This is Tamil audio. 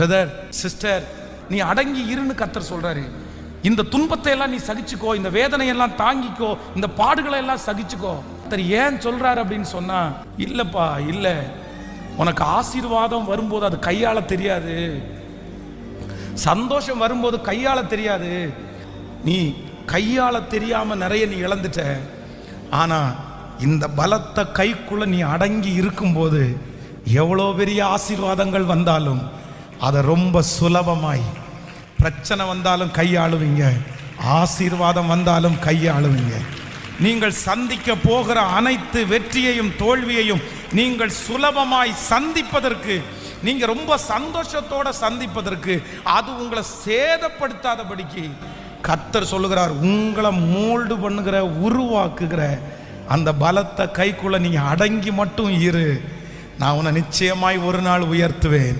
பிரதர் சிஸ்டர் நீ அடங்கி இருன்னு கத்தர் சொல்றாரு. இந்த துன்பத்தை எல்லாம் நீ சகிச்சுக்கோ இந்த வேதனையெல்லாம் தாங்கிக்கோ இந்த பாடுகளை எல்லாம் சகிச்சுக்கோ. கத்தர் ஏன் சொல்றாரு அப்படின்னு சொன்னா இல்லப்பா இல்ல. உனக்கு ஆசீர்வாதம் வரும்போது அது கையாள தெரியாது. சந்தோஷம் வரும்போது கையாள தெரியாது. நீ கையாள தெரியாம நிறைய நீ இழந்துட்ட. ஆனா இந்த பலத்த கைக்குள்ள நீ அடங்கி இருக்கும்போது எவ்வளோ பெரிய ஆசீர்வாதங்கள் வந்தாலும் அதை ரொம்ப சுலபமாய். பிரச்சனை வந்தாலும் கையாளுவீங்க ஆசீர்வாதம் வந்தாலும் கையாளுவீங்க நீங்கள் சந்திக்க போகிற அனைத்து வெற்றியையும் தோல்வியையும் நீங்கள் சுலபமாய் சந்திப்பதற்கு நீங்க ரொம்ப சந்தோஷத்தோட சந்திப்பதற்கு அது உங்களை சேதப்படுத்தாதபடிக்கு கத்தர் சொல்லுகிறார் உங்களை மோல்டு பண்ணுகிற உருவாக்குகிற அந்த பலத்தை கைக்குள்ள நீங்கள் அடங்கி மட்டும் இரு. நான் உன்னை நிச்சயமாய் ஒரு நாள் உயர்த்துவேன்.